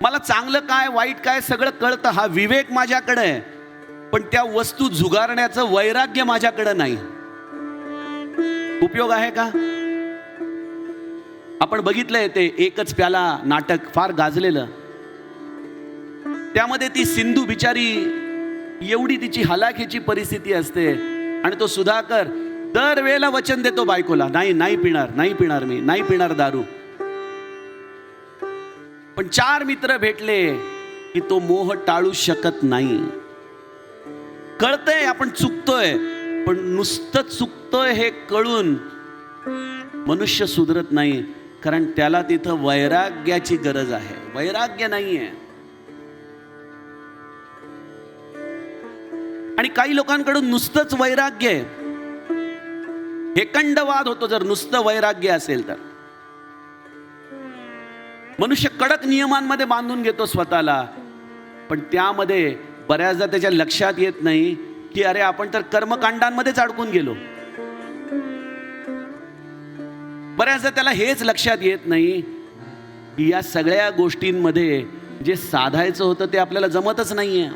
मला चांगलं काय वाईट काय सगळं कळतं. हा विवेक माझ्याकडे आहे. पण त्या वस्तू झुगारण्याचं वैराग्य माझ्याकडे नाही. उपयोग आहे का? आपण बघितलंय ते एकच प्याला नाटक फार गाजलेलं. त्यामध्ये ती सिंधू बिचारी एवढी तिची हलाखीची परिस्थिती असते. आणि तो सुधाकर दरवेळेला वचन देतो बायकोला. नाही नाही पिणार नाही पिणार मी नाही पिणार दारू. पण चार मित्र भेटले की तो मोह टाळू शकत नाही. कळतंय आपण चुकतोय पण नुसतं चुकतोय हे कळून मनुष्य सुधरत नाही कारण त्याला तिथं वैराग्याची गरज आहे. वैराग्य नाहीये. आणि काही लोकांकडून नुसतंच वैराग्य आहे. हेकंडवाद होतो जर नुसतं वैराग्य असेल तर. मनुष्य कडक नियमांमध्ये बांधून घेतो स्वतःला. पण त्यामध्ये बऱ्याचदा त्याच्या लक्षात येत नाही की अरे आपण तर कर्मकांडांमध्येच अडकून गेलो. बऱ्याचदा त्याला हेच लक्षात येत नाही की या सगळ्या गोष्टींमध्ये जे साधायचं होतं ते आपल्याला जमतच नाहीये.